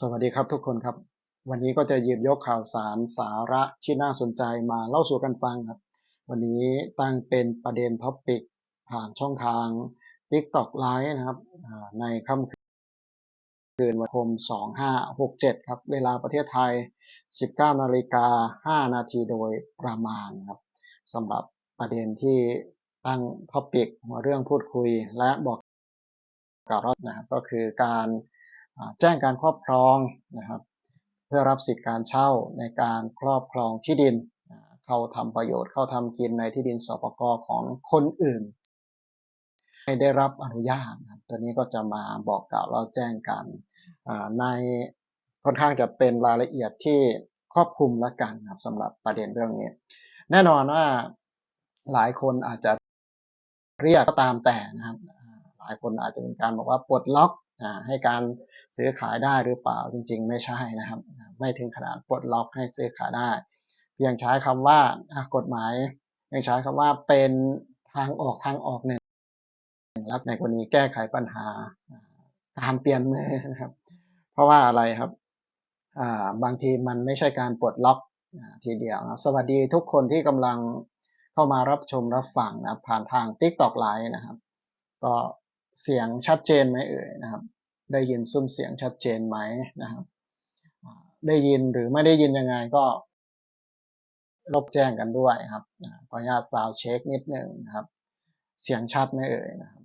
สวัสดีครับทุกคนครับ วันนี้ก็จะหยิบยกข่าวสารสาระที่น่าสนใจมาเล่าสู่กันฟังครับ วันนี้ตั้งเป็นประเด็นท็อปปิกผ่านช่องทาง TikTok Live นะครับในค่ำคืนวันคม 2567 ครับ เวลาประเทศไทย 19นาฬิกา5นาทีโดยประมาณครับสำหรับประเด็นที่ตั้งท็อปิกหัวเรื่องพูดคุยและบอกกล่าวรับนะครับก็คือการ แจ้งการครอบครองนะครับ เพื่อรับสิทธิการเช่าในการครอบครองที่ดิน เข้าทำประโยชน์เข้าทำกินในที่ดินสปกของคนอื่นไม่ได้รับอนุญาตนะครับตัวนี้ก็จะมาบอกกล่าวเล่าแจ้งกันในค่อนข้างจะเป็นรายละเอียดที่ครอบคลุมและกันครับสำหรับประเด็นเรื่องนี้ แน่นอนว่าหลายคนอาจจะเรียกก็ตามแต่นะครับ หลายคนอาจจะเป็นการบอกว่าปลดล็อก ให้การซื้อขายได้หรือเปล่าจริง ๆ ไม่ใช่นะครับ ไม่ถึงขนาดปลดล็อกให้ซื้อขายได้ เพียงใช้คำว่ากฎหมายยังใช้คำว่าเป็นทางออกทางออกหนึ่งแล้วในกรณีแก้ไขปัญหาอ่าการเปลี่ยนมือนะครับ เพราะว่าอะไรครับบางทีมันไม่ใช่การปลดล็อกทีเดียวนะสวัสดีทุกคนที่กำลังเข้ามารับชมรับฟังนะผ่านทาง TikTok Live นะครับ ก็ เสียงชัดเจนไหมเอ่ยนะครับ ได้ยินซุ้มเสียงชัดเจนไหมนะครับ ได้ยินหรือไม่ได้ยินยังไงก็ลบแจ้งกันด้วยครับขออนุญาตซาวเช็คนิดหนึ่งนะครับ เสียงชัดไหมเอ่ยนะครับ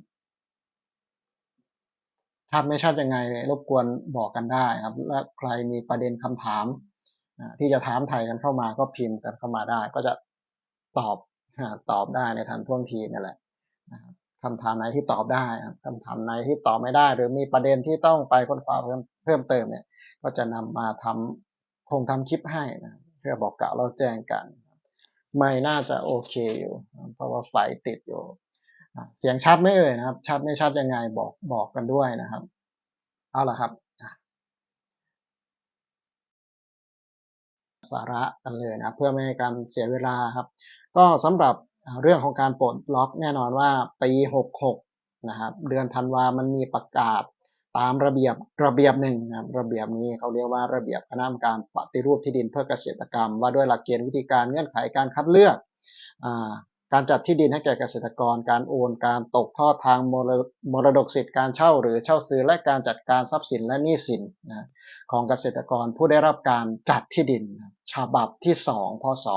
ชัดไม่ชัดยังไงรบกวนบอกกันได้ครับ และใครมีประเด็นคำถามที่จะถามไทยกันเข้ามาก็พิมพ์กันเข้ามาได้ ก็จะตอบตอบได้ในทันท่วงทีนั่นแหละนะครับ คำถามไหนที่ตอบได้ครับคำถามไหนที่ตอบไม่ได้ หรือมีประเด็นที่ต้องไปค้นคว้าเพิ่มเพิ่มเติมเนี่ย ก็จะนำมาทำคงทำคลิปให้นะเพื่อบอกกล่าวเราแจ้งกัน ไม่น่าจะโอเคอยู่ เพราะว่าไฟติดอยู่เสียงชัดไหม่เอ่ยนะครับ ชัดไม่ชัดยังไงบอกบอกกันด้วยนะครับ เอาละครับสาระกันเลยนะเพื่อไม่ให้การเสียเวลาครับ ก็สำหรับ เรื่องของการปลดล็อกแน่นอนว่าปี66นะครับเดือนธันวามันมีประกาศตามระเบียบระเบียบหนึ่งนะระเบียบนี้เขาเรียกว่าระเบียบคณะกรรมการปฏิรูปที่ดินเพื่อเกษตรกรรม ว่าด้วยหลักเกณฑ์วิธีการเงื่อนไขการคัดเลือกอการจัดที่ดินให้แก่เกษตรกร การโอนการตกทอดทางมรมรดกสิทธิ์การเช่าหรือเช่าซื้อและการจัดการทรัพย์สินและหนี้สินนะของเกษตรกรผู้ได้รับการจัดที่ดินฉบับที่ 2 พศ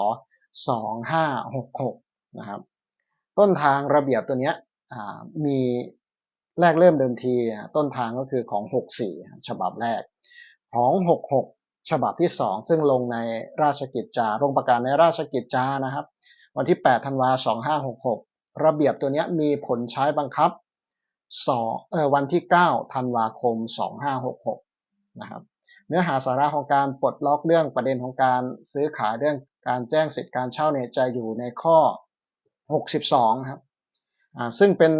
2566 นะครับ ต้นทางระเบียบตัวเนี้ยมีแรกเริ่มเดิมทีต้นทางก็คือของ 64 ฉบับแรก ของ 66 ฉบับที่ 2 ซึ่งลงในราชกิจจาลงประกาศในราชกิจจานะครับ วันที่ 8 ธันวา2566 ระเบียบตัวนี้มีผลใช้บังคับ2เออวันที่ 9 ธันวาคม 2566 นะครับเนื้อหาสาระของการปลดล็อกเรื่องประเด็นของการซื้อขายเรื่องการแจ้งสิทธิการเช่าเนี่ยจะอยู่ในข้อ 62ครับซึ่งเป็น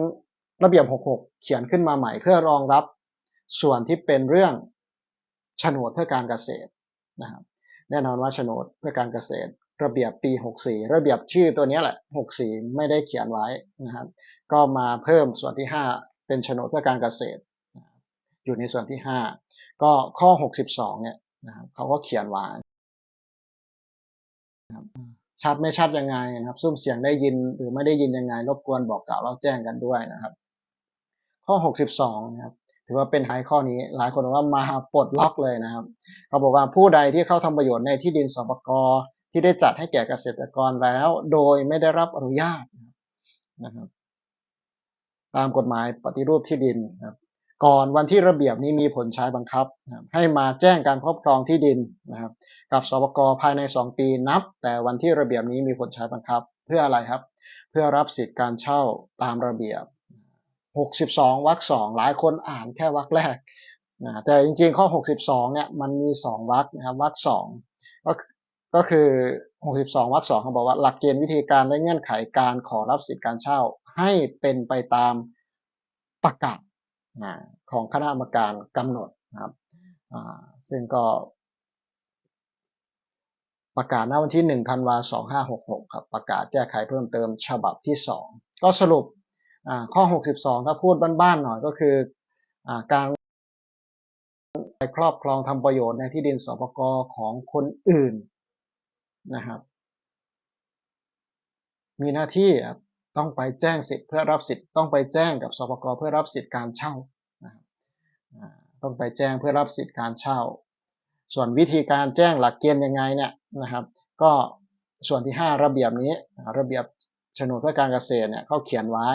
ระเบียบ 66 เขียนขึ้นมาใหม่เพื่อรองรับส่วนที่เป็นเรื่องโฉนดเพื่อการเกษตรนะครับแน่นอนว่าโฉนดเพื่อการเกษตร ระเบียบปี 64 ระเบียบชื่อตัวนี้แหละ 64 ไม่ได้เขียนไว้นะครับ ก็มาเพิ่มส่วนที่ 5 เป็นโฉนดเพื่อการเกษตร อยู่ในส่วนที่ 5 ก็ข้อ 62 เนี่ยนะครับเขาก็เขียนไว้นะครับ ชัดไม่ชัดยังไงนะครับ ซุ้มเสียงได้ยินหรือไม่ได้ยินยังไง รบกวนบอกกล่าวเราแจ้งกันด้วยนะครับ ข้อ 62นะครับถือว่าเป็นไฮข้อนี้ หลายคนบอกว่ามาปลดล็อกเลยนะครับ เขาบอกว่าผู้ใดที่เข้าทำประโยชน์ในที่ดินสปกที่ได้จัดให้แก่เกษตรกรแล้ว โดยไม่ได้รับอนุญาตนะครับ ตามกฎหมายปฏิรูปที่ดินนะครับ ก่อนวันที่ระเบียบนี้มีผลใช้บังคับ ให้มาแจ้งการครอบครองที่ดินนะครับกับสปกภายใน 2 ปีนับ แต่วันที่ระเบียบนี้มีผลใช้บังคับ เพื่ออะไรครับ เพื่อรับสิทธิการเช่าตามระเบียบ 62วรรคสองหลายคนอ่านแค่วรรคแรกนะแต่จริงๆข้อ 62เนี่ยมันมี 2วรรคนะครับวรรคสองก็ก็คือ 62วรรคสองเขาบอกว่าหลักเกณฑ์วิธีการและเงื่อนไขการขอรับสิทธิการเช่า ให้เป็นไปตามประกาศ ของคณะกรรมการกำหนดนะครับซึ่งก็ประกาศณวันที่ 1 ธันวาคม2566ครับ ประกาศแก้ไขเพิ่มเติมฉบับที่ 2 ก็สรุปอ่าข้อ 62 ถ้าพูดบ้านๆหน่อยก็คืออ่าการครอบครองทำประโยชน์ในที่ดินสปกของคนอื่นนะครับ มีหน้าที่ ต้องไปแจ้งสิทธิ์เพื่อรับสิทธิ์ต้องไปแจ้งกับสปกเพื่อรับสิทธิ์การเช่าต้องไปแจ้งเพื่อรับสิทธิ์การเช่า ส่วนวิธีการแจ้งหลักเกณฑ์ยังไงเนี่ยนะครับก็ส่วนที่ 5 ระเบียบนี้ระเบียบโฉนดเพื่อการเกษตรเนี่ยเขาเขียนไว้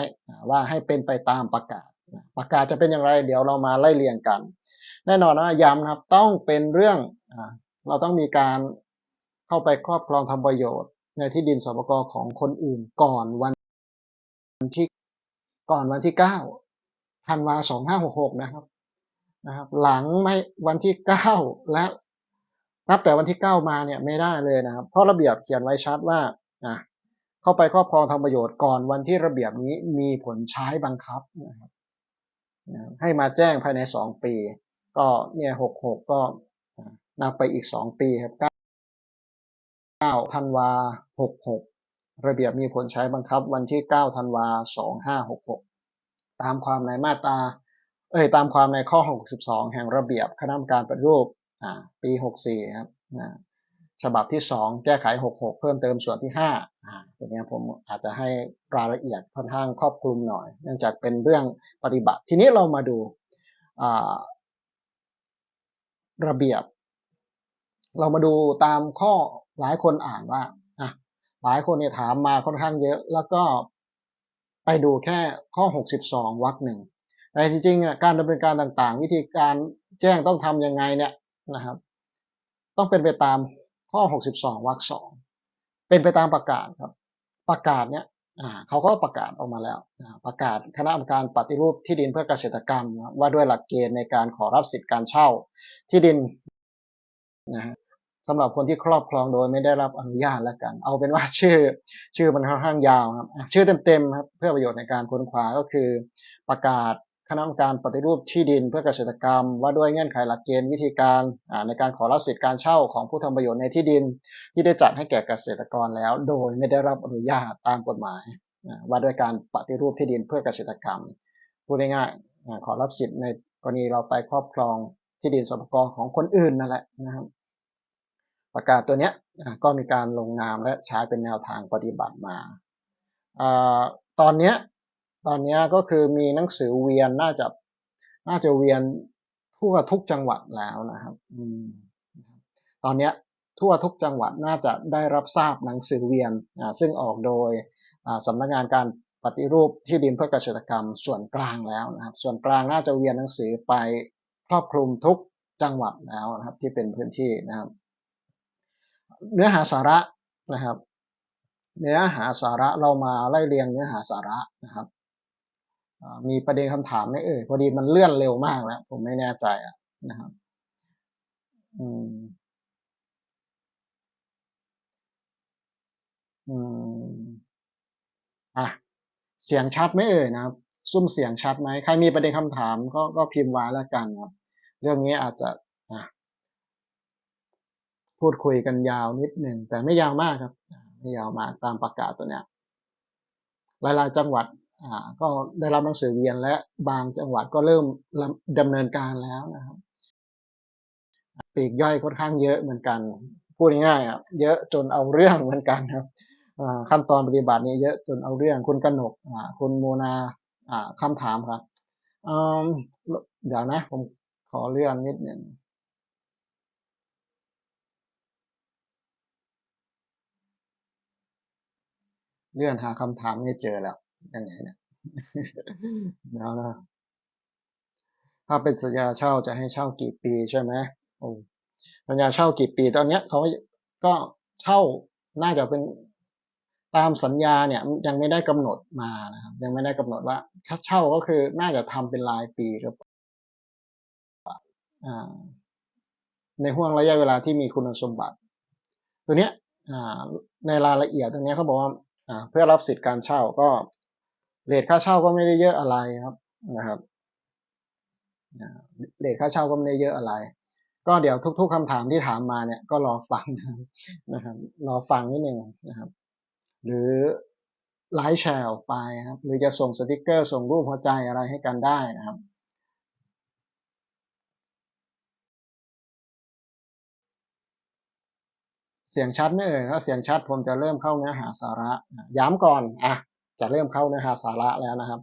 ว่าให้เป็นไปตามประกาศ ประกาศจะเป็นอย่างไร เดี๋ยวเรามาไล่เรียงกัน แน่นอนนะย้ำนะครับต้องเป็นเรื่องเราต้องมีการเข้าไปครอบครองทำประโยชน์ ในที่ดินสปกของคนอื่นก่อนวัน ที่ก่อนวันที่เก้าธันวาสองห้าหกหกนะครับนะครับ หลังไม่วันที่เก้าและนับแต่วันที่เก้ามาเนี่ยไม่ได้เลยนะครับ เพราะระเบียบเขียนไว้ชัดว่าอะเข้าไปครอบครองทำประโยชน์ก่อนวันที่ระเบียบนี้มีผลใช้บังคับนะครับให้มาแจ้งภายในสองปี ก็เนี่ยหกหกก็นับไปอีกสองปีครับเก้าธันวาหกหก ระเบียบมีผลใช้บังคับวันที่ 9 ธันวา 2566 ตามความในมาตรา เอ้ยตามความในข้อ 62 แห่งระเบียบคณะกรรมการปฏิรูปปี 64 ครับฉบับที่ 2 แก้ไข 66 เพิ่มเติมส่วนที่5ตัวนี้ผมอาจจะให้รายละเอียดค่อนข้างครอบคลุมหน่อย เนื่องจากเป็นเรื่องปฏิบัติ ทีนี้เรามาดูระเบียบ เรามาดูตามข้อหลายคนอ่านว่า หลายคนเนี่ยถามมาค่อนข้างเยอะ แล้วก็ไปดูแค่ข้อ 62วรรคหนึ่งแต่จริงๆการดำเนินการต่างๆ วิธีการแจ้งต้องทำยังไงเนี่ยนะครับ ต้องเป็นไปตามข้อ 62วรรคสองเป็นไปตามประกาศครับ ประกาศเนี่ยเขาก็ประกาศออกมาแล้ว ประกาศคณะกรรมการปฏิรูปที่ดินเพื่อเกษตรกรรม ว่าด้วยหลักเกณฑ์ในการขอรับสิทธิ์การเช่าที่ดินนะฮะ สำหรับคนที่ครอบครองโดยไม่ได้รับอนุญาตแล้วกัน เอาเป็นว่าชื่อชื่อมันค่อนข้างยาวครับชื่อเต็มๆครับเพื่อประโยชน์ในการค้นคว้าก็คือ ประกาศคณะกรรมการปฏิรูปที่ดินเพื่อเกษตรกรรม ว่าด้วยเงื่อนไขหลักเกณฑ์วิธีการในการขอรับสิทธิการเช่าของผู้ทำประโยชน์ในที่ดิน ที่ได้จัดให้แก่เกษตรกรแล้ว โดยไม่ได้รับอนุญาตตามกฎหมาย ว่าด้วยการปฏิรูปที่ดินเพื่อเกษตรกรรมพูดง่ายๆขอรับสิทธิ์ในกรณีเราไปครอบครองที่ดินสปกรของคนอื่นนั่นแหละนะครับ ประกาศตัวนี้ก็มีการลงนามและใช้เป็นแนวทางปฏิบัติมาตอนนี้ตอนนี้ก็คือมีหนังสือเวียนน่าจะน่าจะเวียนทั่วทุกจังหวัดแล้วนะครับตอนนี้ทั่วทุกจังหวัดน่าจะได้รับทราบหนังสือเวียนซึ่งออกโดยสำนักงานการปฏิรูปที่ดินเพื่อเกษตรกรรมส่วนกลางแล้วนะครับ ส่วนกลางน่าจะเวียนหนังสือไปครอบคลุมทุกจังหวัดแล้วนะครับที่เป็นพื้นที่นะครับ เนื้อหาสาระนะครับ เนื้อหาสาระเรามาไล่เรียงเนื้อหาสาระนะครับมีประเด็นคำถามไหมเอ่ยพอดีมันเลื่อนเร็วมากแล้วผมไม่แน่ใจอะนะครับอืมอืมอะเสียงชัดไหมเอ่ยนะครับซุ้มเสียงชัดไหมใครมีประเด็นคำถามก็ก็พิมพ์ไว้แล้วกันครับ เรื่องนี้อาจจะ พูดคุยกันยาวนิดหนึ่งแต่ไม่ยาวมากครับ ไม่ยาวมากตามประกาศตัวเนี้ยหลายๆจังหวัดอ่าก็ได้รับหนังสือเวียนและบางจังหวัดก็เริ่มดำเนินการแล้วนะครับปีกย่อยค่อนข้างเยอะเหมือนกัน พูดง่ายๆอะเยอะจนเอาเรื่องเหมือนกันครับขั้นตอนปฏิบัตินี้เยอะจนเอาเรื่องคุณกนกคุณโมนาคำถามครับเดี๋ยวนะ ผมขอเลื่อนนิดหนึ่ง เลื่อนหาคำถามไม่เจอแล้วยังไงเนี่ยแล้วนะถ้าเป็นสัญญาเช่าจะให้เช่ากี่ปีใช่ไหมโอ้สัญญาเช่ากี่ปีตอนเนี้ยเขาก็เช่าน่าจะเป็นตามสัญญาเนี่ยยังไม่ได้กำหนดมานะครับ ยังไม่ได้กำหนดว่าถ้าเช่าก็คือน่าจะทำเป็นรายปีหรือเปล่าในห่วงระยะเวลาที่มีคุณสมบัติ ตัวเนี้ยในรายละเอียดตรงนี้เขาบอกว่า เพื่อรับสิทธิ์การเช่าก็เลทค่าเช่าก็ไม่ได้เยอะอะไรครับนะครับเลทค่าเช่าก็ไม่ได้เยอะอะไร ก็เดี๋ยวทุก ๆคำถามที่ถามมาเนี่ยก็รอฟังนะครับรอฟังนิดหนึ่งนะครับ หรือไลฟ์แชร์ออกไปครับหรือจะส่งสติกเกอร์ ส่งรูปหัวใจอะไรให้กันได้นะครับ เสียงชัดไหมเอ่ยถ้าเสียงชัดผมจะเริ่มเข้าเนื้อหาสาระ ย้ำก่อนอะจะเริ่มเข้าเนื้อหาสาระแล้วนะครับ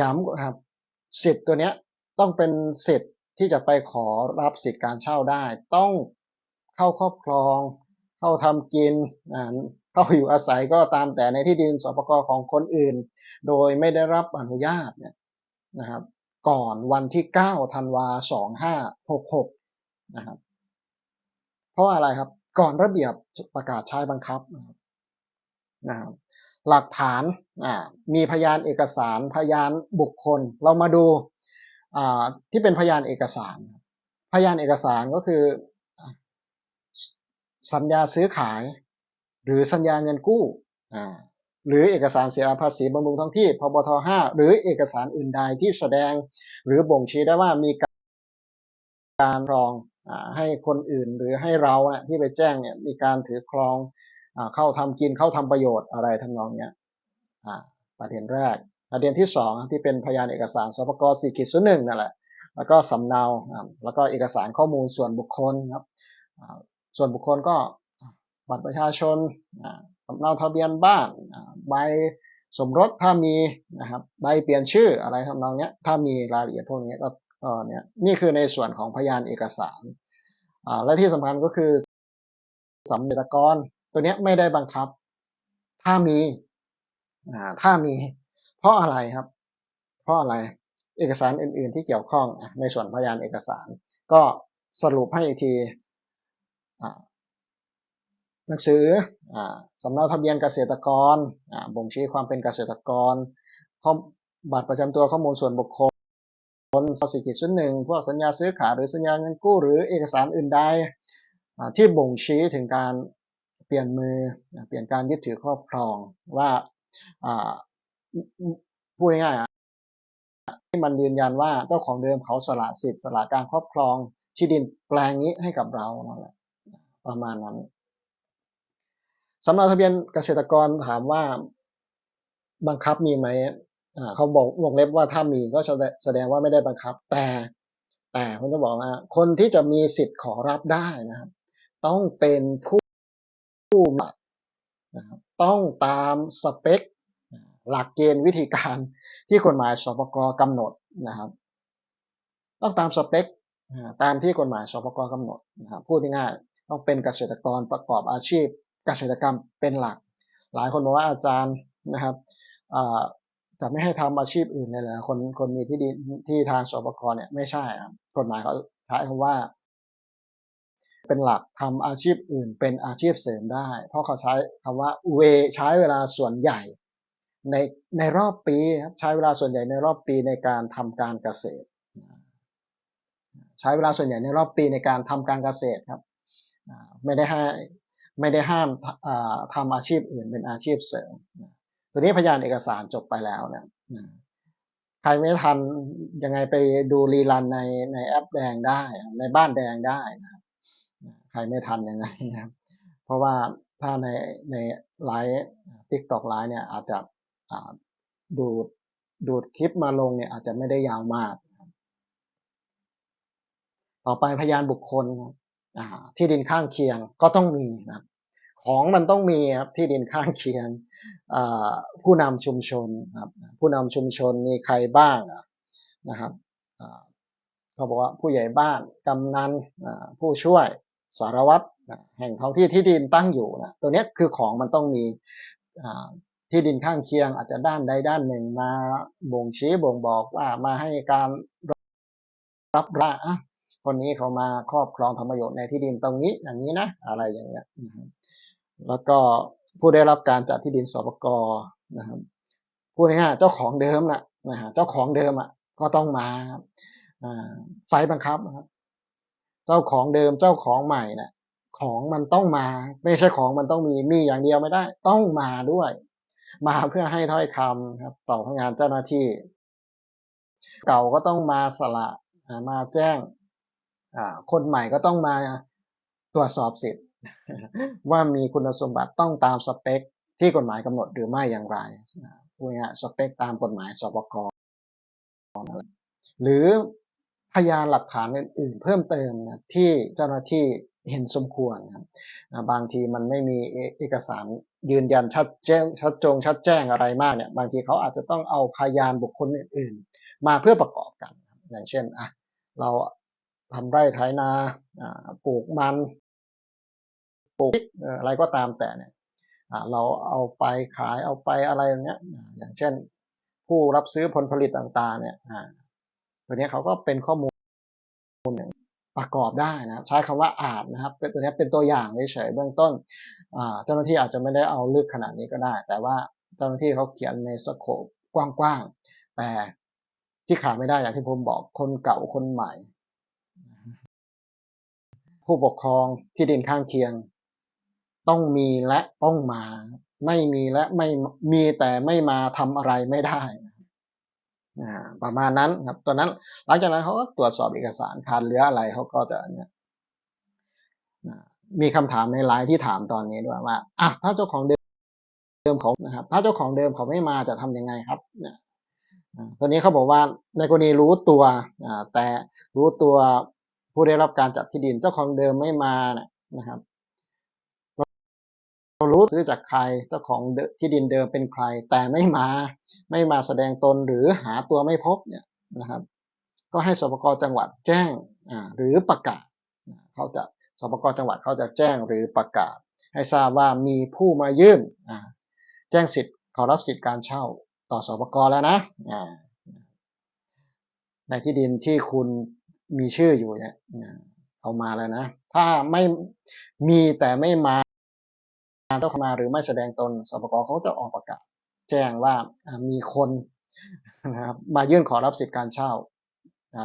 ย้ำก่อนครับสิทธิ์ตัวเนี้ยต้องเป็นสิทธิ์ที่จะไปขอรับสิทธิ์การเช่าได้ ต้องเข้าครอบครอง เข้าทำกินเข้าอยู่อาศัยก็ตามแต่ในที่ดินสปกของคนอื่น โดยไม่ได้รับอนุญาตเนี่ยนะครับ ก่อนวันที่9ธันวา2566 นะครับ เพราะอะไรครับ ก่อนระเบียบประกาศใช้บังคับนะครับหลักฐานมีพยานเอกสารพยานบุคคล เรามาดูที่เป็นพยานเอกสาร พยานเอกสารก็คือ สัญญาซื้อขาย หรือสัญญาเงินกู้หรือเอกสารเสียภาษีบำรุงท้องที่พบท5หรือเอกสารอื่นใดที่แสดง หรือบ่งชี้ได้ว่ามีการรอง ให้คนอื่นหรือให้เราเนี่ยที่ไปแจ้งเนี่ยมีการถือครองอเข้าทำกินเข้าทำประโยชน์อะไรทำนองเนี้ยประเด็นแรก ประเด็นที่สองที่เป็นพยานเอกสารสปก4ขีดศูนย์หนึ่งนั่นแหละแล้วก็สำเนาแล้วก็เอกสารข้อมูลส่วนบุคคลครับส่วนบุคคลก็บัตรประชาชนสำเนาทะเบียนบ้านใบสมรสถ้ามีนะครับใบเปลี่ยนชื่ออะไรทำนองเนี้ยถ้ามีรายละเอียดพวกนี้ก็ เนี่ยนี่คือในส่วนของพยานเอกสารอ่าและที่สำคัญก็คือสำเร็จกรตัวเนี้ยไม่ได้บังคับ ถ้ามีอ่าถ้ามี เพราะอะไรครับ เพราะอะไรเอกสารอื่น ๆ ที่เกี่ยวข้องในส่วนพยานเอกสาร ก็สรุปให้อีกทีหนังสืออสำเนาทะเบียนเกษตรกรบ่งชี้ความเป็นเกษตรกรข้อบัตรประจำตัวข้อมูลส่วนบุคคล สสิกิจชุดหนึ่งพวกสัญญาซื้อขายหรือสัญญาเงินกู้ หรือเอกสารอื่นใดที่บ่งชี้ถึงการเปลี่ยนมือเปลี่ยนการยึดถือครอบครองว่าพูดง่ายๆที่มันยืนยันว่าเจ้าของเดิมเขาสละสิทธิ์สละการครอบครองที่ดินแปลงนี้ให้กับเรานั่นแหละประมาณนั้นสำเนาทะเบียนเกษตรกรถามว่าบังคับมีไหม เขาบอกวงเล็บว่าถ้ามีก็แสดงว่าไม่ได้บังคับ แต่แต่ผมจะบอกว่าคนที่จะมีสิทธิ์ขอรับได้นะครับ ต้องเป็นผู้ผู้มานะครับต้องตามสเปค หลักเกณฑ์วิธีการที่กฎหมายสปกกำหนดนะครับ ต้องตามสเปคตามที่กฎหมายสปกกำหนดนะครับพูดง่ายๆต้องเป็นเกษตรกรประกอบอาชีพเกษตรกรรมเป็นหลัก หลายคนบอกว่าอาจารย์นะครับ จะไม่ให้ทำอาชีพอื่นเลยเหรอคนคนมีที่ดินที่ทางสปกเนี่ยไม่ใช่ครับกฎหมายเขาใช้คำว่า เป็นหลักทำอาชีพอื่น เป็นอาชีพเสริมได้ เพราะเขาใช้คำว่าเวใช้เวลาส่วนใหญ่ ในในรอบปีครับใช้เวลาส่วนใหญ่ในรอบปีในการทำการเกษตร ใช้เวลาส่วนใหญ่ในรอบปีในการทำการเกษตรครับไม่ได้ให้ไม่ได้ห้ามอ่าทำอาชีพอื่นเป็นอาชีพเสริม ตัวนี้พยานเอกสารจบไปแล้วนะใครไม่ทันยังไงไปดูรีลันในในแอปแดงได้ ในบ้านแดงได้นะครับใครไม่ทันยังไงนะครับ เพราะว่าถ้าในในไลฟ์ทิกตอกไลฟ์เนี่ยอาจจะดูดดูดคลิปมาลงเนี่ยอาจจะไม่ได้ยาวมาก ต่อไปพยานบุคคลที่ดินข้างเคียงก็ต้องมีนะครับ ของมันต้องมีครับที่ดินข้างเคียงผู้นำชุมชนครับผู้นำชุมชนมีใครบ้างนะครับเขาบอกว่าผู้ใหญ่บ้านกำนันผู้ช่วยสารวัตรแห่งท้องที่ที่ดินตั้งอยู่นะตัวนี้คือของมันต้องมีที่ดินข้างเคียงอาจจะด้านใดด้านหนึ่งมาบ่งชี้บ่งบอกว่ามาให้การรับว่าอะคนนี้เขามาครอบครองทำประโยชน์ในที่ดินตรงนี้อย่างนี้นะ อะไรอย่างเงี้ยนะครับ แล้วก็ผู้ได้รับการจัดที่ดินสปกนะครับพูดง่ายๆเจ้าของเดิมนะนะฮะเจ้าของเดิมอะก็ต้องมาไฟบังคับนะครับเจ้าของเดิมเจ้าของใหม่นะของมันต้องมา ไม่ใช่ของมันต้องมีมีอย่างเดียวไม่ได้ ต้องมาด้วย มาเพื่อให้ถ้อยคำครับ ต่อพนักงานเจ้าหน้าที่ เก่าก็ต้องมาสละมาแจ้งคนใหม่ก็ต้องมาตรวจสอบสิทธิ์ ว่ามีคุณสมบัติต้องตามสเปค ที่กฎหมายกำหนดหรือไม่อย่างไรพูดง่ายสเปคตามกฎหมายสปกหรือพยานหลักฐานอื่นๆเพิ่มเติมนะที่เจ้าหน้าที่เห็นสมควรนะครับาบางทีมันไม่มีเอกสารยืนยันชัดแจ้งชัดจงชัดแจ้งอะไรมากเนี่ยบางทีเขาอาจจะต้องเอาพยานบุคคลอื่น ๆ มาเพื่อประกอบกัน อย่างเช่นอะเราทำไร่ไถนาอ่าปลูกมัน ปลูกอะไรก็ตามแต่เนี่ยเราเอาไปขายเอาไปอะไรอย่างเงี้ยอย่างเช่น ผู้รับซื้อผลผลิตต่างๆ เนี่ยตัวเนี้ยเขาก็เป็นข้อมูลอย่างประกอบได้นะใช้คำว่าอาจนะครับเป็นตัวเนี้ยเป็นตัวอย่างเฉยๆเบื้องต้นเจ้าหน้าที่อาจจะไม่ได้เอาลึกขนาดนี้ก็ได้ แต่ว่าเจ้าหน้าที่เขาเขียนในสโคปกว้างๆแต่ที่ขาดไม่ได้อย่างที่ผมบอกคนเก่าคนใหม่ ผู้ปกครองที่ดินข้างเคียง ต้องมีและต้องมา ไม่มีและไม่มีแต่ไม่มาทำอะไรไม่ได้ประมาณนั้นครับตอนนั้น หลังจากนั้นเขาก็ตรวจสอบเอกสารขาดเหลืออะไรเขาก็จะเนี่ยมีคำถามในไลน์ที่ถามตอนนี้ด้วยว่าอะถ้าเจ้าของเดิมเดิมขานะครับ ถ้าเจ้าของเดิมเขาไม่มาจะทำยังไงครับเนี่ยตอนนี้เขาบอกว่าในกรณีรู้ตัวแต่รู้ตัวผู้ได้รับการจัดที่ดินเจ้าของเดิมไม่มาเนี่ยนะครับ รารู้ซื้อจากใครเจ้าของที่ดินเดิมเป็นใคร แต่ไม่มาไม่มาแสดงตนหรือหาตัวไม่พบเนี่ยนะครับ ก็ให้สปกจังหวัดแจ้งหรือประกาศเขาจะสปกจังหวัดเขาจะแจ้งหรือประกาศ ให้ทราบว่ามีผู้มายื่นแจ้งสิทธิ์ขอรับสิทธิ์การเช่าต่อสปกแล้วนะในที่ดินที่คุณมีชื่ออยู่เนี่ยเอามาแล้วนะ ถ้าไม่มีแต่ไม่มา เจ้าเข้ามาหรือไม่แสดงตนสปกเขาจะออกประกาศ แจ้งว่ามีคนนะครับมายื่นขอรับสิทธิการเช่า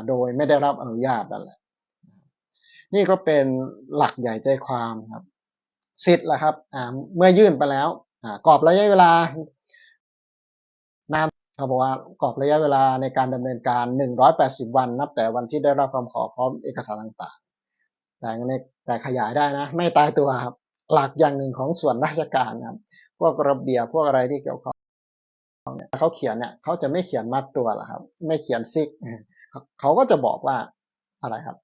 โดยไม่ได้รับอนุญาตนั่นแหละนี่ก็เป็นหลักใหญ่ใจความครับ สิทธิ์ละครับเมื่อยื่นไปแล้วกรอบระยะเวลานานเขาบอกว่ากรอบระยะเวลาในการดำเนินการ 180 วัน นับแต่วันที่ได้รับคำขอพร้อมเอกสารต่างๆ แต่ในแต่ขยายได้นะ ไม่ตายตัวครับ หลักอย่างหนึ่งของส่วนราชการนะครับพวกระเบียบพวกอะไรที่เกี่ยวข้องเนี่ยเขาเขียนเนี่ยเขาจะไม่เขียนมัดตัวหรอครับ ไม่เขียนฟิกเขาก็จะบอกว่าอะไรครับ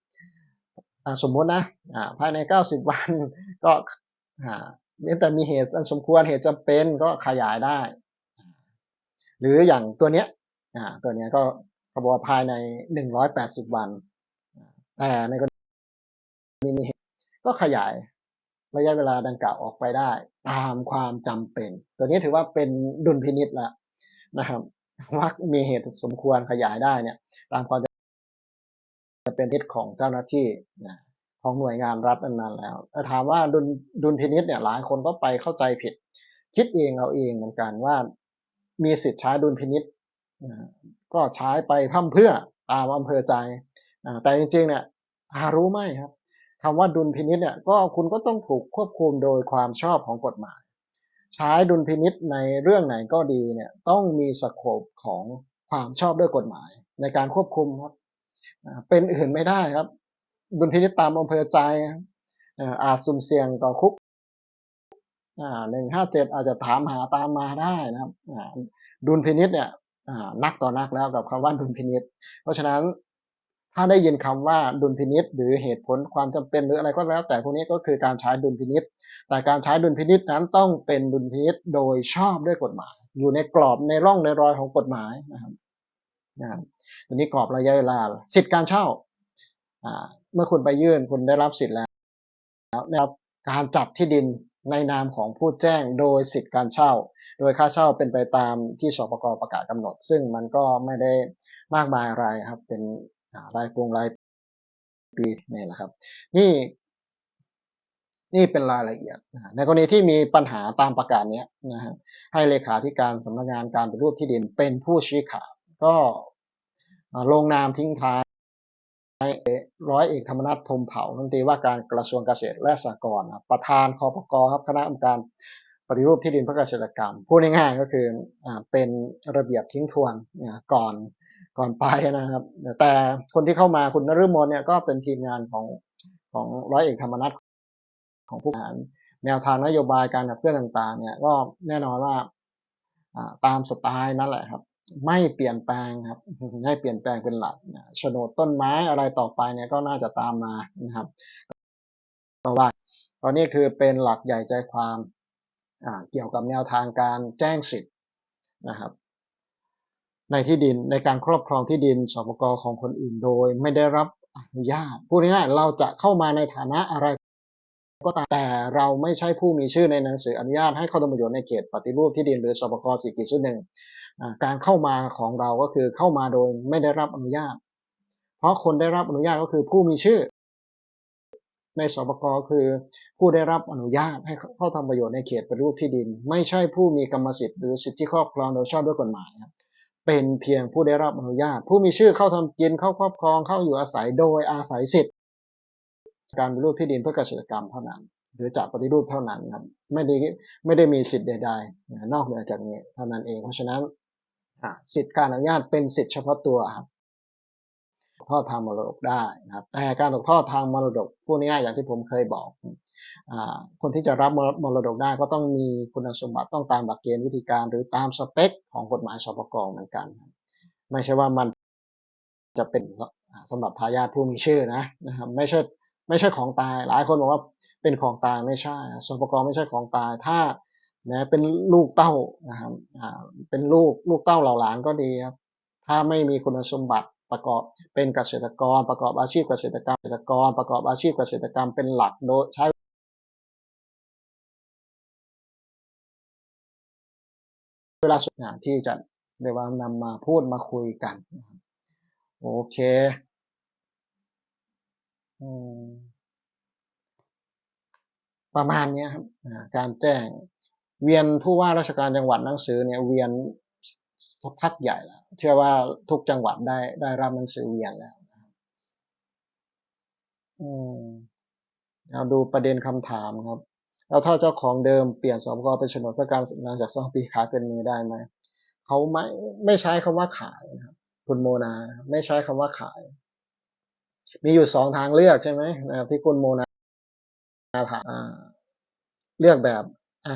สมมุตินะอ่าภายใน 90 วันก็อ่าแต่มีเหตุอันสมควรเหตุจำเป็นก็ขยายได้ หรืออย่างตัวเนี้ยอ่าตัวเนี้ยก็เขาบว่าภายใน 180 วันแต่ในกรณีมีเหตุก็ขยาย ระยะเวลาดังกล่าวออกไปได้ ตามความจำเป็น ตัวนี้ถือว่าเป็นดุลพินิษแล้วนะครับว่ามีเหตุสมควรขยายได้เนี่ย ตามความจะเป็นทิศของเจ้าหน้าที่นะของหน่วยงานรัฐนั้นๆแล้ว แต่ถามว่าดุลดุลพินิษเนี่ยหลายคนก็ไปเข้าใจผิด คิดเองเอาเองเหมือนกันว่า มีสิทธิ์ใช้ดุลพินิษนะก็ใช้ไปพ่มเพื่อตามอำเภอใจแต่จริงๆเนี่ยหารู้ไหมครับ คำว่าดุลพินิษเนี่ยก็คุณก็ต้องถูกควบคุมโดยความชอบของกฎหมาย ใช้ดุลพินิษในเรื่องไหนก็ดีเนี่ยต้องมีสโคปของความชอบด้วยกฎหมาย ในการควบคุมครับเป็นอื่นไม่ได้ครับ ดุลพินิษตามอำเภอใจรับอ่าอาจสุ่มเสี่ยงต่อคุกหนึ่งห้าเจ็ดอาจจะถามหาตามมาได้นะครับดุลพินิษเนี่ยนักต่อนักแล้วกับคำว่าดุลพินิษเพราะฉะนั้น ถ้าได้ยินคำว่าดุลพินิษหรือเหตุผลความจำเป็นหรืออะไรก็แล้ว แต่พวกนี้ก็คือการใช้ดุลพินิษแต่การใช้ดุลพินิษนั้นต้องเป็นดุลพินิษโดยชอบด้วยกฎหมาย อยู่ในกรอบในร่องในรอยของกฎหมายนะครับนะครับทีนี้กรอบระยะเวลา สิทธิการเช่าเมื่อคุณไปยื่นคุณได้รับสิทธิ์แล้วได้รับการจัดที่ดินในนามของผู้แจ้งโดยสิทธิการเช่า โดยค่าเช่าเป็นไปตามที่สปกประกาศกำหนด ซึ่งมันก็ไม่ได้มากมายอะไรครับเป็น รายกรุงรายปีนี่แหละครับ นี่ นี่เป็นรายละเอียดในกรณีที่มีปัญหาตามประกาศนี้นะฮะให้เลขาธิการสำนักงานการปฏิรูปที่ดินเป็นผู้ชี้ขาดก็ลงนามทิ้งท้ายร้อยเอกธรรมนัฐพรมเผ่ารัฐมนตรีว่าการกระทรวงเกษตรและสหกรณ์ประธานคอปกครับคณะกรรมการปฏิรูปที่ดินเพื่อเกษตรกรรมพูดง่ายๆก็คืออเป็นระเบียบทิ้งทวนก่อน ก่อนไปนะครับ แต่คนที่เข้ามาคุณนฤมลเนี่ยก็เป็นทีมงานของของร้อยเอกธรรมนัฐของผู้บริหารแนวทางนโยบายการขับเคลื่อนต่าง ๆ เนี่ยก็แน่นอนว่าตามสไตล์นั่นแหละครับ ไม่เปลี่ยนแปลงครับไม่เปลี่ยนแปลงเป็นหลักนะโฉนดต้นไม้อะไรต่อไปเนี่ยก็น่าจะตามมานะครับเพราะว่าตอนนี้คือเป็นหลักใหญ่ใจความเกี่ยวกับแนวทางการแจ้งสิทธิ์นะครับ ในที่ดินในการครอบครองที่ดินสปกของคนอื่นโดย ไม่ได้รับอนุญาตพูดง่ายๆเราจะเข้ามาในฐานะอะไร ก็ตามแต่เราไม่ใช่ผู้มีชื่อในหนังสืออนุญาตให้เข้าทำประโยชน์ในเขตปฏิรูปที่ดินหรือสปกสี่กิจหนึ่งการเข้ามาของเราก็คือเข้ามาโดยไม่ได้รับอนุญาต เพราะคนได้รับอนุญาตก็คือผู้มีชื่อ ในสปกคือผู้ได้รับอนุญาตให้เข้าทำประโยชน์ในเขตปฏิรูปที่ดิน ไม่ใช่ผู้มีกรรมสิทธิ์หรือสิทธิครอบครองโดยชอบด้วยกฎหมายครับ เป็นเพียงผู้ได้รับอนุญาต ผู้มีชื่อเข้าทำกินเข้าครอบครองเข้าอยู่อาศัยโดยอาศัยสิทธิ์การปฏิรูปที่ดินเพื่อเกษตรกรรมเท่านั้น หรือจะปฏิรูปเท่านั้นครับไม่ได้ไม่ได้มีสิทธิ์ใดๆ นอกเหนือจากนี้เท่านั้นเองเพราะฉะนั้นสิทธิการอนุญาตเป็นสิทธิเฉพาะตัวครับทอดทางมรดกได้นะครับแต่การตกทอดทางมรดกพวกนี้อย่างที่ผมเคยบอก คนที่จะรับมรดกได้ก็ต้องมีคุณสมบัติต้องตามหลักเกณฑ์วิธีการ หรือตามสเปคของกฎหมายสปกเหมือนกัน ไม่ใช่ว่ามันจะเป็นสำหรับทายาทผู้มีชื่อนะนะครับไม่ใช่ไม่ใช่ของตาย หลายคนบอกว่าเป็นของตายไม่ใช่สปกไม่ใช่ของตายถ้าแม้เป็นลูกเต้านะครับเป็นลูกลูกเต้าเหล่าหลานก็ดีครับถ้าไม่มีคุณสมบัติประกอบเป็นเกษตรกร ประกอบอาชีพเกษตรกรรมเกษตรกร ประกอบอาชีพเกษตรกรรมเป็นหลักโดยใช้ วลาสุดงานที่จะเดี๋ยวนำมาพูดมาคุยกัน โอเคประมาณนี้ครับการแจ้ง เวียนผู้ว่าราชการจังหวัดหนังสือเนี่ยเวียนสักพักใหญ่แล้วเชื่อว่าทุกจังหวัดได้ได้รับหนังสือเวียนแล้วอืมเอาดูประเด็นคำถามครับ แล้วถ้าเจ้าของเดิมเปลี่ยนสมกเป็นโฉนดเพื่อการหลังจากสองปีขายเป็นมือได้ไหมเขาไม่ไม่ใช้คำว่าขายนะครับคุณโมนาไม่ใช้คำว่าขาย มีอยู่สองทางเลือกใช่ไหมนะที่คุณโมนาถามเลือกแบบอะ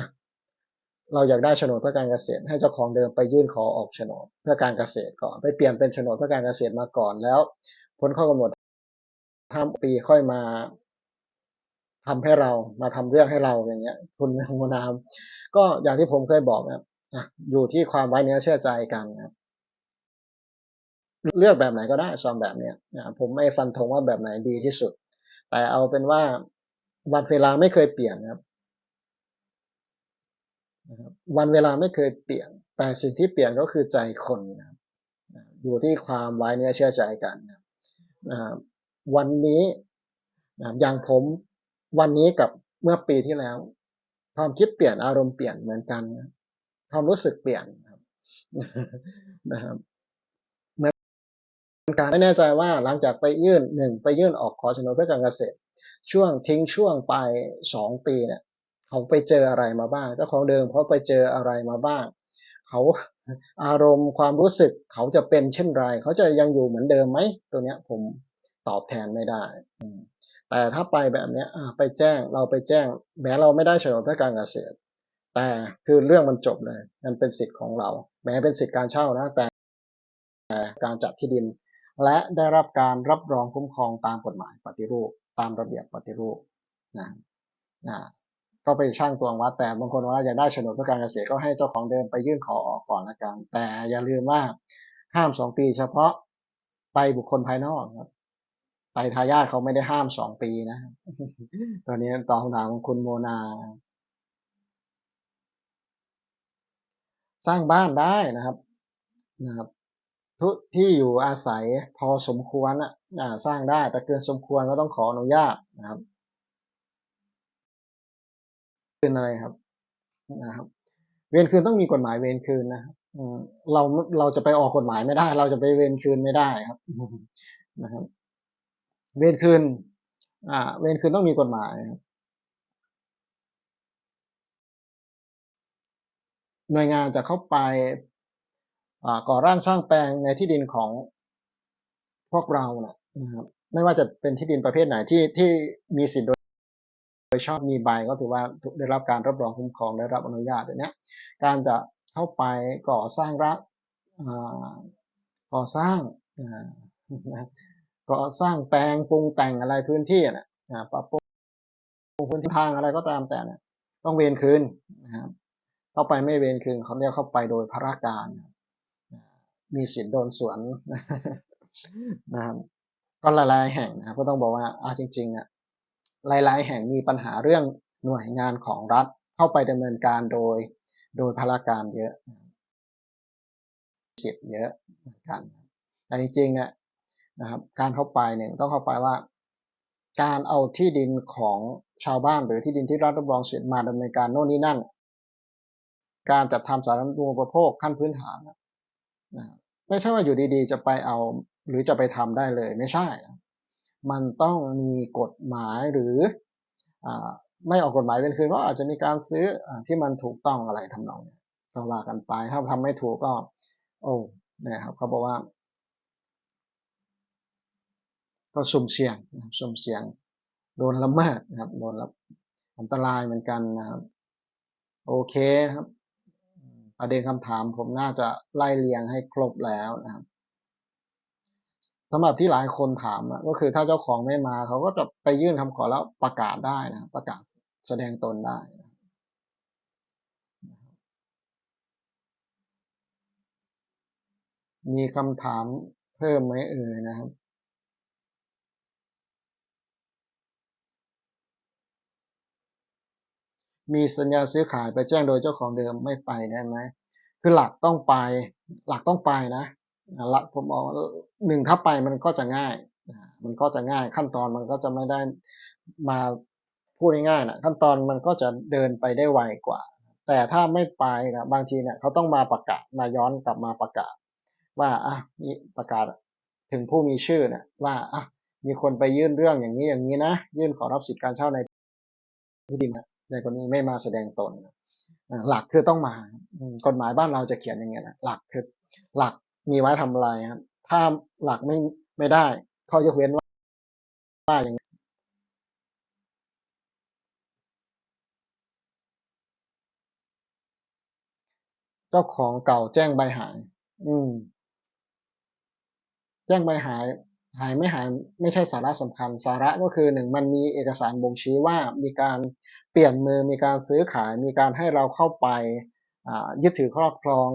เราอยากได้โฉนดเพื่อการเกษตร ให้เจ้าของเดิมไปยื่นขอออกโฉนดเพื่อการเกษตรก่อน ไปเปลี่ยนเป็นโฉนดเพื่อการเกษตรมาก่อนแล้ว พ้นข้อกำหนดทำปีค่อยมา ทำให้เรามาทำเรื่องให้เราอย่างเงี้ย คุณโมนาม ก็อย่างที่ผมเคยบอกนะอยู่ที่ความไว้เนื้อเชื่อใจกันนะเลือกแบบไหนก็ได้ซองแบบเนี้ยผมไม่ฟันธงว่าแบบไหนดีที่สุด แต่เอาเป็นว่าวันเวลาไม่เคยเปลี่ยนครับวันเวลาไม่เคยเปลี่ยน แต่สิ่งที่เปลี่ยนก็คือใจคนนะครับอยู่ที่ความไว้เนื้อเชื่อใจกันนะวันนี้อย่างผม วันนี้กับเมื่อปีที่แล้ว ความคิดเปลี่ยนอารมณ์เปลี่ยนเหมือนกันความรู้สึกเปลี่ยนนะครับเหมือนการไม่แน่ใจว่าหลังจากไปยื่นหนึ่งไปยื่นออกขอโฉนดเพื่อการเกษตร ช่วงทิ้งช่วงไปสองปีเนี่ยเขาไปเจออะไรมาบ้างเจ้าของเดิมเขาไปเจออะไรมาบ้าง เขาอารมณ์ความรู้สึกเขาจะเป็นเช่นไร เขาจะยังอยู่เหมือนเดิมไหมตัวเนี้ยผมตอบแทนไม่ได้ แต่ถ้าไปแบบเนี้ยไปแจ้งเราไปแจ้ง แม้เราไม่ได้โฉนดเพื่อการเกษตร แต่คือเรื่องมันจบเลย มันเป็นสิทธิ์ของเรา แม้เป็นสิทธิ์การเช่านะแต่การจัดที่ดิน และได้รับการรับรองคุ้มครองตามกฎหมายปฏิรูป ตามระเบียบปฏิรูปนะนะก็ไปช่างตวงวัดแต่บางคนว่าอยากได้โฉนดเพื่อการเกษตรก็ให้เจ้าของเดิมไปยื่นขอออกก่อนละกัน แต่อย่าลืมว่าห้ามสองปีเฉพาะไปบุคคลภายนอกครับ ไปทายาทเขาไม่ได้ห้ามสองปีนะ ตอนนี้ตอบคำถามของคุณโมนา สร้างบ้านได้นะครับนะครับ ทุที่อยู่อาศัยพอสมควรอะสร้างได้ แต่เกินสมควรก็ต้องขออนุญาตนะครับคืนอะไรครับนะครับ เวรคืนต้องมีกฎหมายเวรคืนนะครับเราเราจะไปออกกฎหมายไม่ได้ เราจะไปเวรคืนไม่ได้ครับนะครับ เวรคืน อ่า เวรคืนต้องมีกฎหมายครับหน่วยงานจะเข้าไปก่อร่างสร้างแปลงในที่ดินของพวกเรานะครับ ไม่ว่าจะเป็นที่ดินประเภทไหนที่ที่มีสิทธิ์โดยชอบมีใบก็ถือว่าได้รับการรับรองคุ้มครองได้รับอนุญาตอย่างนี้การจะเข้าไปก่อสร้างรักก่อสร้างนะ ก่อสร้างแปลงปรุงแต่งอะไรพื้นที่นะอ่าปรับปรุงพื้นที่ทางอะไรก็ตามแต่นี่ยต้องเวรคืนนะครับเข้าไปไม่เวรคืนเขาเรียกเข้าไปโดยพระการมีสิทธิ์โดนสวนนะครับก็หลายๆแห่งนะก็ต้องบอกว่าอ่าจริงๆอะหลาย ๆ แห่งมีปัญหาเรื่องหน่วยงานของรัฐเข้าไปดำเนินการโดย โดยพระการเยอะสิทธิ์เยอะเหมือนกันแต่จริงๆเนี่ย นะครับ การเข้าไปหนึ่งต้องเข้าไปว่า การเอาที่ดินของชาวบ้านหรือที่ดินที่รัฐรับรองสิทธิ์มาดำเนินการโน่นนี่นั่น การจัดทำสาธารณูปโภคขั้นพื้นฐานนะไม่ใช่ว่าอยู่ดีๆ จะไปเอาหรือจะไปทำได้เลยไม่ใช่ มันต้องมีกฎหมายหรืออไม่ออกกฎหมายเป็นคืนว่าอาจจะมีการซื้ออที่มันถูกต้องอะไรทำนองนี้ก็ว่ากันไปถ้าทำไม่ถูกก็ โอ้นะครับเขาบอกว่า ก็สุ่มเสี่ยงสุ่มเสี่ยงโดนละเมิดนะครับโดนละอันตรายเหมือนกันนะครับโอเคครับ ประเด็นคำถามผมน่าจะไล่เรียงให้ครบแล้วนะครับสำหรับที่หลายคนถามก็คือถ้าเจ้าของไม่มาเขาก็จะไปยื่นคำขอแล้วประกาศได้นะประกาศแสดงตนได้มีคำถามเพิ่มไหมเอ่ยนะครับ มีสัญญาซื้อขายไปแจ้งโดยเจ้าของเดิมไม่ไปได้ไหมคือหลักต้องไป หลักต้องไปนะหลักผมบอกหนึ่งถ้าไปมันก็จะง่าย มันก็จะง่ายขั้นตอนมันก็จะไม่ได้มาพูดง่ายๆนะขั้นตอนมันก็จะเดินไปได้ไวกว่า แต่ถ้าไม่ไปนะบางทีเนี่ยเขาต้องมาประกาศมาย้อนกลับมาประกาศ ว่าอะมีประกาศถึงผู้มีชื่อนี่ยว่าอะมีคนไปยื่นเรื่องอย่างนี้อย่างนี้นะ ยื่นขอรับสิทธิการเช่าในที่ดิน ในคนนี้ไม่มาแสดงตน หลักคือต้องมา กฎหมายบ้านเราจะเขียนอย่างเงี้ยนะหลักคือหลักมีไว้ทำอะไรครับ ถ้าหลักไม่ไม่ได้ข้อยกเว้นว่าว่าอย่างเจ้าของเก่าแจ้งใบหาย อืม แจ้งใบหาย หายไม่หายไม่ใช่สาระสำคัญ สาระก็คือหนึ่งมันมีเอกสารบ่งชี้ว่ามีการเปลี่ยนมือมีการซื้อขาย มีการให้เราเข้าไปยึดถือครอบครอง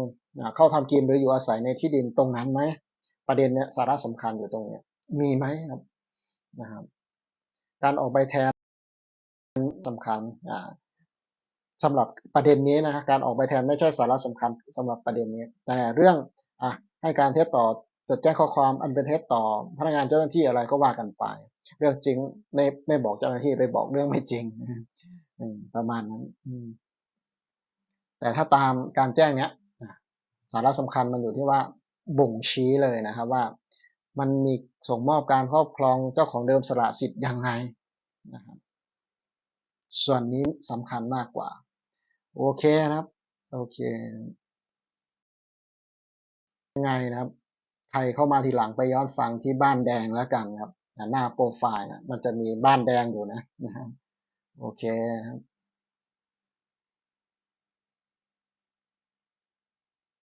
เข้าทำกินหรืออยู่อาศัยในที่ดินตรงนั้นไหมประเด็นเนี้ยสาระสำคัญอยู่ตรงเนี้ยมีไหมครับนะครับ การออกใบแทนสำคัญอ่าสำหรับประเด็นนี้นะการออกใบแทนไม่ใช่สาระสำคัญสำหรับประเด็นนี้ แต่เรื่องอะให้การเท็จต่อ จดแจ้งข้อความอันเป็นเท็จต่อพนักงานเจ้าหน้าที่อะไรก็ว่ากันไป เรื่องจริงไม่ไม่บอกเจ้าหน้าที่ไปบอกเรื่องไม่จริงประมาณนั้นแต่ถ้าตามการแจ้งเนี้ยสาระสำคัญมันอยู่ที่ว่าบ่งชี้เลยนะครับว่า มันมีส่งมอบการครอบครองเจ้าของเดิมสละสิทธิ์ยังไงนะครับส่วนนี้สำคัญมากกว่า โอเคนะครับ โอเคยังไงนะครับ รเข้ามาทีหลังไปย้อนฟังที่บ้านแดงแล้วกันครับหน้าโปรไฟล์นะมันจะมีบ้านแดงอยู่นะนะครับโอเคครับ